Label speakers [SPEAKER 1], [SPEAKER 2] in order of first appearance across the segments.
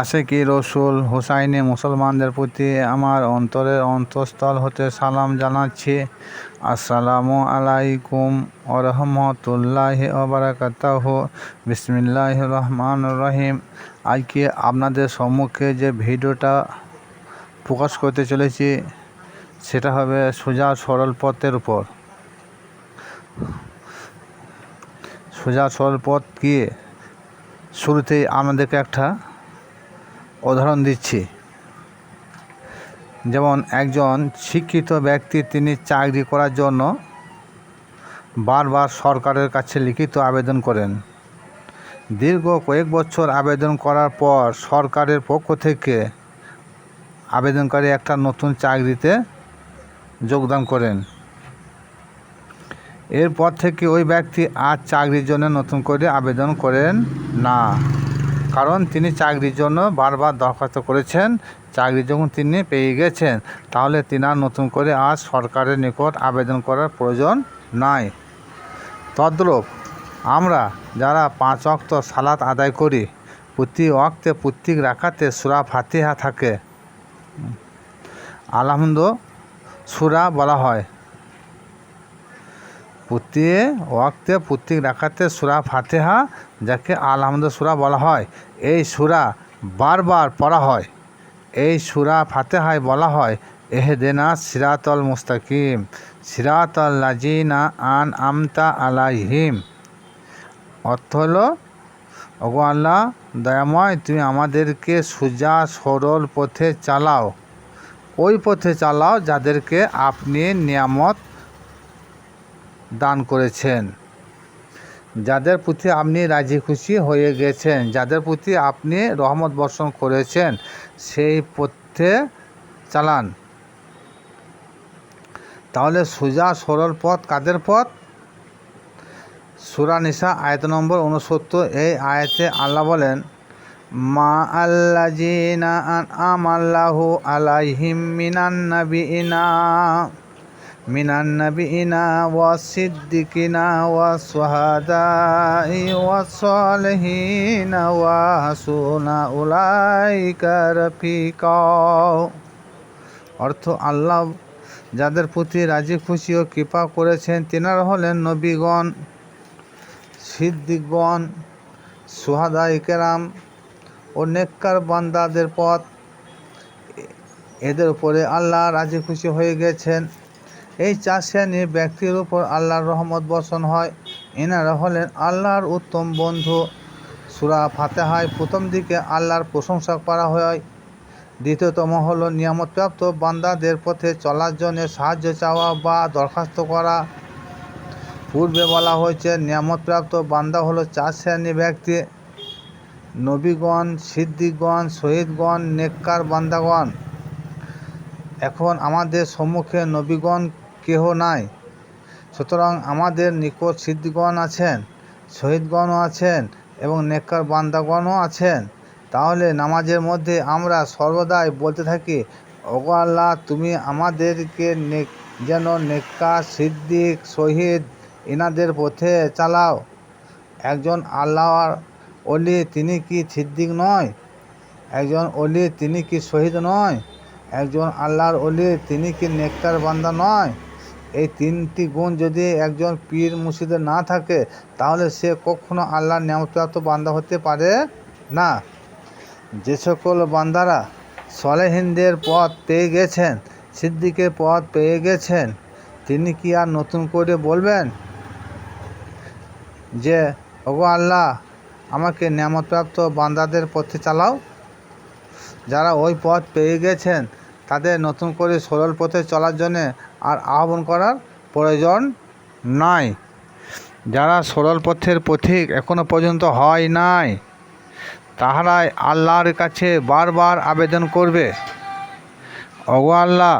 [SPEAKER 1] আশেকি রসুল হুসাইনি মুসলমানদের প্রতি আমার অন্তরের অন্তঃস্থল হতে সালাম জানাচ্ছি। আসসালামু আলাইকুম ওরহমতুল্লাহ ওবরাকাতাহ বিসমিল্লাহ রহমান রহিম। আজকে আপনাদের সম্মুখে যে ভিডিওটা প্রকাশ করতে চলেছি, সেটা হবে সোজা সরল পথের উপর। সোজা সরল পথ কি? শুরুতেই আমাদেরকে একটা উদাহরণ দিচ্ছি। যেমন একজন শিক্ষিত ব্যক্তি তিনি চাকরি করার জন্য বারবার সরকারের কাছে লিখিত আবেদন করেন। দীর্ঘ কয়েক বছর আবেদন করার পর সরকারের পক্ষ থেকে আবেদনকারী একটা নতুন চাকরিতে যোগদান করেন। এরপর থেকে ওই ব্যক্তি আর চাকরির জন্য নতুন করে আবেদন করেন না। কারণ তিনি চাকরির জন্য বারবার দরখাস্ত করেছেন। চাকরি যখন তিনি পেয়ে গেছেন, তাহলে তিনি আর নতুন করে আজ সরকারের নিকট আবেদন করার প্রয়োজন নাই। তদ্রূপ আমরা যারা পাঁচ অক্ত সালাত আদায় করি, প্রতি অক্তে প্রত্যেক রাখাতে সুরা ফাতিহা থাকে। আলহামদ, সুরা বলা হয়। প্রতি ওয়াক্তে প্রত্যেক রাখাতে সুরা ফাতেহা, যাকে আলহামদ সুরা বলা হয়। এই সুরা বারবার পড়া হয়। এই সুরা ফাতেহায় বলা হয়, এহেদেনা সিরাতল মুস্তাকিম, সিরাতল লাজিনা আন আমতা আলাইহিম। অর্থ হলো, ওগো আল্লাহ, দয়াময়, তুমি আমাদেরকে সুজা, সরল পথে চালাও। ওই পথে চালাও যাদেরকে আপনি নিয়ামত দান করেছেন। যাদের প্রতি আপনি রাজি খুশি হয়ে গেছেন, যাদের প্রতি আপনি রহমত বর্ষণ করেছেন, সেই পথে চালান। তাহলে সোজা সরল পথ কাদের পথ? সুরানিসা আয়ত নম্বর উনসত্তর এই আয়তে আল্লাহ বলেন, মা আল্লা জিনা আমাল্লাহু আলাইহিম মিনান নাবিইনা মিনান নাবিইনা ওয়া সিদ্দিকিনা ওয়া সুহাদাই ওয়া সালিহিনা ওয়া হাসুনা উলাইকা রফিকা। অর্থ আল্লাহ যাদের প্রতি রাজি, খুশি ও কৃপা করেছেন, তেনারা হলেন নবীগণ, সিদ্দিকগণ সুহাদা ইকেরাম ও নেককার বান্দাদের পথ। এদের উপরে আল্লাহ রাজি, খুশি হয়ে গেছেন। এই চার শ্রেণির ব্যক্তির উপর আল্লাহর রহমত বর্ষণ হয়। এনারা হলেন আল্লাহর উত্তম বন্ধু। সুরা ফাতেহায় প্রথম দিকে আল্লাহর প্রশংসা করা হয়। দ্বিতীয়তম হল নিয়ামতপ্রাপ্ত বান্দাদের পথে চলার জন্য সাহায্য চাওয়া বা দরখাস্ত করা। পূর্বে বলা হয়েছে, নিয়ামতপ্রাপ্ত বান্দা হলো চার শ্রেণির ব্যক্তি। নবীগণ, সিদ্দিকগণ, শহীদগণ, নেককার বান্দাগণ। এখন আমাদের সম্মুখে নবীগণ কেহ নাই। সুতরাং আমাদের নিকট সিদ্দিগণ আছেন, শহীদগণও আছেন এবং নেককার বান্দাগণও আছেন। তাহলে নামাজের মধ্যে আমরা সর্বদাই বলতে থাকি, ওগো আল্লাহ, তুমি আমাদেরকে নেক যেন নেককা সিদ্দিক, শহীদ এনাদের পথে চালাও। একজন আল্লাহর অলি তিনি কি সিদ্দিক নয়? একজন অলি তিনি কি শহীদ নয়? একজন আল্লাহর অলি তিনি কি নেকটার বান্দা নয়? এই তিনটি গুণ যদি একজন পীর মুর্শিদের না থাকে, তাহলে সে কখনো আল্লাহর নিয়ামতপ্রাপ্ত বান্দা হতে পারে না। যে সকল বান্দারা সলেহিনদের পথ পেয়ে গেছেন, সিদ্দিকের পথ পেয়ে গেছেন, তিনি কি আর নতুন করে বলবেন যে, ওগো আল্লাহ, আমাকে নিয়ামতপ্রাপ্ত বান্দাদের পথে চালাও? যারা ওই পথ পেয়ে গেছেন তাদের নতুন করে সরল পথে চলার জন্যে আর আহ্বান করার প্রয়োজন নাই। যারা সরল পথের পথিক এখনও পর্যন্ত হয় নাই, তাহারাই আল্লাহর কাছে বারবার আবেদন করবে, ওগো আল্লাহ,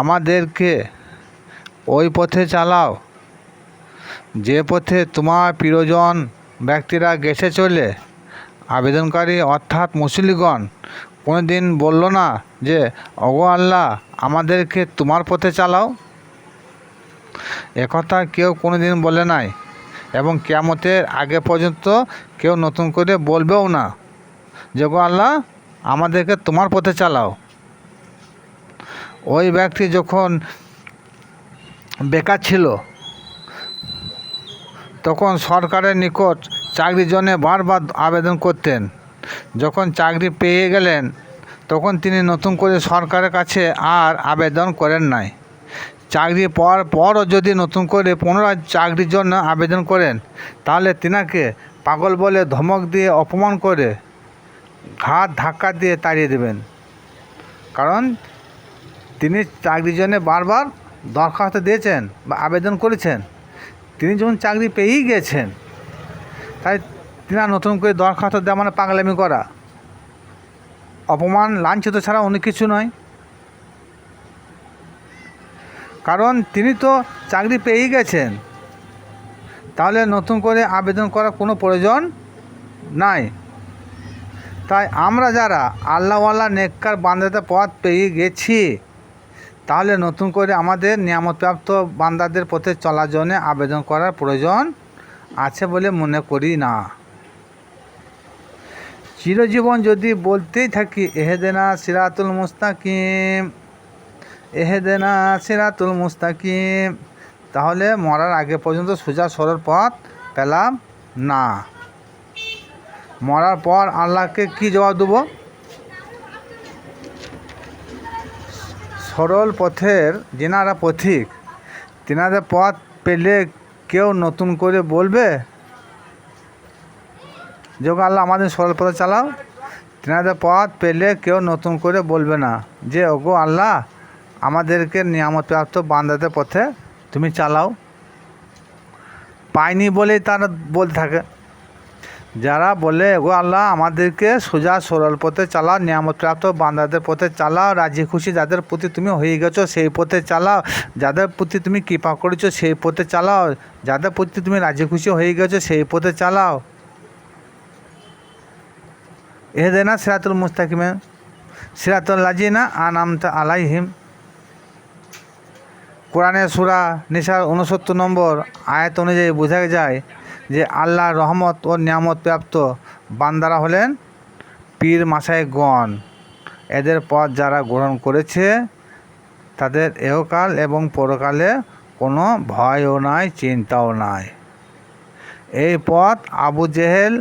[SPEAKER 1] আমাদেরকে ওই পথে চালাও। যে পথে তোমার প্রিয়জন ব্যক্তিরা গেছে চলে, আবেদনকারী অর্থাৎ মুসলিগণ কোনো দিন বলল না যে অগো আল্লাহ, আমাদেরকে তোমার পথে চালাও? একথা কেউ কোনো দিন বলে নাই এবং কেয়ামতের আগে পর্যন্ত কেউ নতুন করে বলবেও না যে গো আল্লাহ, আমাদেরকে তোমার পথে চালাও। ওই ব্যক্তি যখন বেকার ছিল, তখন সরকারের নিকট চাকরির জন্য বারবার আবেদন করতেন। যখন চাকরি পেয়ে গেলেন, তখন তিনি নতুন করে সরকারের কাছে আর আবেদন করেন নাই। চাকরি পাওয়ার পরও যদি নতুন করে পুনরায় চাকরির জন্য আবেদন করেন, তাহলে তিনাকে পাগল বলে ধমক দিয়ে অপমান করে ঘাত ধাক্কা দিয়ে তাড়িয়ে দেবেন। কারণ তিনি চাকরির জন্য বারবার দরখাস্ত দিয়েছেন বা আবেদন করেছেন। তিনি যখন চাকরি পেয়েই গেছেন, তাই তিনি নতুন করে দরখাস্ত দেওয়া মানে পাগলামি করা। অপমান, লাঞ্ছিত ছাড়া অনেক কিছু নয়। কারণ তিনি তো চাকরি পেয়েই গেছেন। তাহলে নতুন করে আবেদন করার কোনো প্রয়োজন নাই। তাই আমরা যারা আল্লাহওয়ালা নেককার বান্দাতে পথ পেয়ে গেছি, তাহলে নতুন করে আমাদের নিয়ামতপ্রাপ্ত বান্দাদের পথে চলার জন্য আবেদন করার প্রয়োজন আছে বলে মনে করি না। চিরজীবন যদি বলতেই থাকি, এহেদেনা সিরাতুল মুস্তাকিম, এহেদেনা সিরাতুল মুস্তাকিম, তাহলে মরার আগে পর্যন্ত সোজা সরল পথ পেলাম না। মরার পর আল্লাহকে কি জবাব দেবো? সরল পথের যেনারা পথিক, তেনাদের পথ পেলে কেউ নতুন করে বলবে? যে গো আল্লাহ আমাদের সরল পথে চালাও। তেনাদের পথ পেলে কেউ নতুন করে বলবে না যে, ওগো আল্লাহ, আমাদেরকে নিয়ামতপ্রাপ্ত বান্দাদের পথে তুমি চালাও। পায়নি বলেই তারা বলতে থাকে। যারা বলে, ওগো আল্লাহ, আমাদেরকে সোজা সরল পথে চালাও, নিয়ামতপ্রাপ্ত বান্দাদের পথে চালাও, রাজি খুশি যাদের প্রতি তুমি হয়ে গেছো সেই পথে চালাও, যাদের প্রতি তুমি কৃপা করেছ সেই পথে চালাও, যাদের প্রতি তুমি রাজি খুশি হয়ে গেছো সেই পথে চালাও। এ দেনা সিরাতুল মুস্তাকিমে। সিরাতুল লাজিনা আনামতা আলাইহিম। কোরআনে সুরা নিসার উনসত্তর নম্বর আয়াত অনুযায়ী বোঝা যায় যে আল্লাহ রহমত ও নিয়ামত প্রাপ্ত বান্দারা হলেন পীর মাসাইগণ এদের পথ যারা গ্রহণ করেছে, তাদের এহকাল এবং পরকালে কোনো ভয়ও নাই, চিন্তাও নাই। এই পথ আবু জেহেল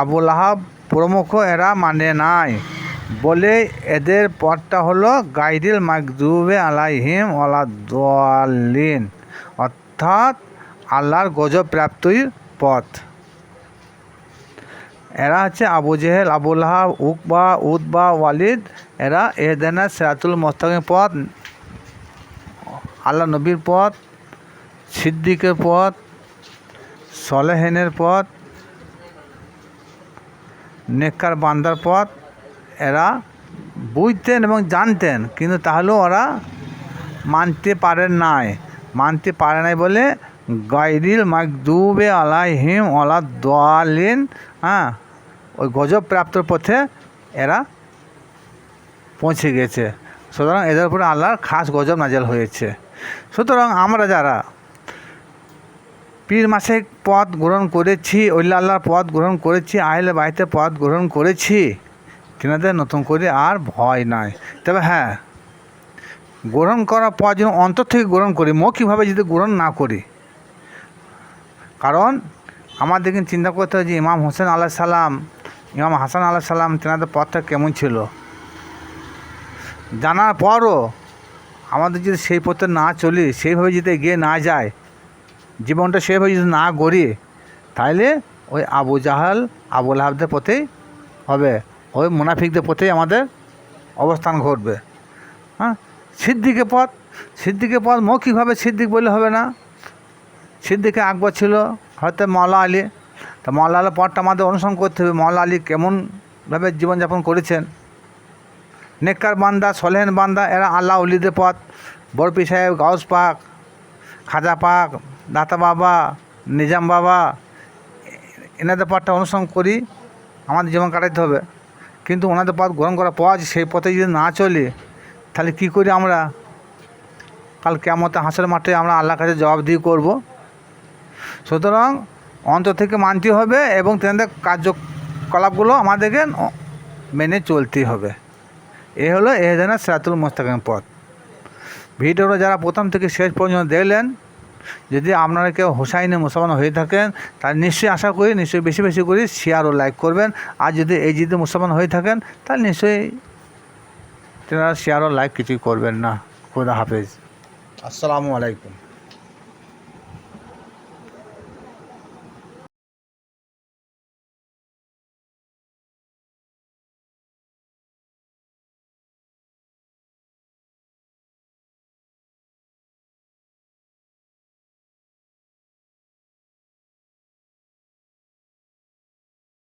[SPEAKER 1] আবুল আহাব প্রমুখ এরা মানে নাই। বলে এদের পথটা হলো গাইডিল মাকদুবে আলাইহিম ওয়ালাদ্দালিন অর্থাৎ আল্লাহর গজব প্রাপ্তির পথ। এরা হচ্ছে আবু জেহেল আবুল আহাব উকবা উদবা ওয়ালিদ। এরা এহদেনা সিরাতুল মোস্তাকিম পথ, আল্লাহ নবীর পথ, সিদ্দিকের পথ, সলেহেনের পথ নেককার বান্দার পথ, এরা বুঝতেন এবং জানতেন, কিন্তু তাহলেও ওরা মানতে পারেন নাই। মানতে পারে নাই বলে গাইরিল মাকদুবে আলাইহিম ওলা দোয়ালিন হ্যাঁ ওই গজব প্রাপ্তর পথে এরা পৌঁছে গেছে। সুতরাং এদের উপরে আল্লাহর খাস গজব নাজেল হয়েছে। সুতরাং আমরা যারা পীর মাসিক পথ গ্রহণ করেছি আল্লাহর পথ গ্রহণ করেছি, আহলে বাড়িতে পথ গ্রহণ করেছি। তেনাদের নতুন করে আর ভয় নাই। তবে হ্যাঁ গ্রহণ করার পর যেন অন্তর থেকে গ্রহণ করি, মৌখিকভাবে যদি গ্রহণ না করি। কারণ আমাদেরকে চিন্তা করতে হয় যে ইমাম হোসেন আল্লাহ সালাম, ইমাম হাসান আল্লাহ সালাম তেনাদের পথটা কেমন ছিল। জানার পরও আমাদের যদি সেই পথে না চলি, সেইভাবে যদি এগিয়ে না যায় জীবনটা সেভাবে যদি না গড়ি তাহলে ওই আবু জাহাল, আবুল হাবদের পথেই হবে। ওই মুনাফিকদের পথেই আমাদের অবস্থান ঘটবে। হ্যাঁ? সিদ্দিকের পথ সিদ্দিকের পথ মৌখিকভাবে সিদ্দিক বললে হবে না। সিদ্দিকে আকবর ছিল হয়তো মৌলা আলী। তা মৌলা আলীর পথটা আমাদের অনুসরণ করতে হবে। মৌলা আলী কেমনভাবে জীবনযাপন করেছেন? নেককার বান্দা, সলেহেন বান্দা, এরা আল্লাহ উলিদের পথ। বরপি সাহেব, গাউস পাক, খাজা পাক দাতা বাবা, নিজাম বাবা, এনাদের পথটা অনুসরণ করি, আমাদের জীবন কাটাতে হবে। কিন্তু ওনাদের পথ গ্রহণ করার পর সেই পথে যদি না চলি, তাহলে কী করি আমরা? কাল কেমতে হাঁসের মাঠে আমরা আল্লাহর কাছে জবাব দিয়ে করব। সুতরাং অন্তর থেকে মানতে হবে এবং তেনাদের কার্যকলাপগুলো আমাদেরকে মেনে চলতে হবে। এ হলো এহেদানা সিরাতুল মুস্তাকিম পথ। ভিডিওটা যারা প্রথম থেকে শেষ পর্যন্ত দেখলেন যদি আপনারা কেউ হোসাইনে মুসলমান হয়ে থাকেন, তাহলে নিশ্চয়ই আশা করি, নিশ্চয়ই বেশি বেশি করে শেয়ার ও লাইক করবেন। আর যদি এই যদি মুসলমান হয়ে থাকেন, তাহলে নিশ্চয়ই তেনারা শেয়ার ও লাইক কিছুই করবেন না। খোদা হাফেজ। আসসালামু আলাইকুম।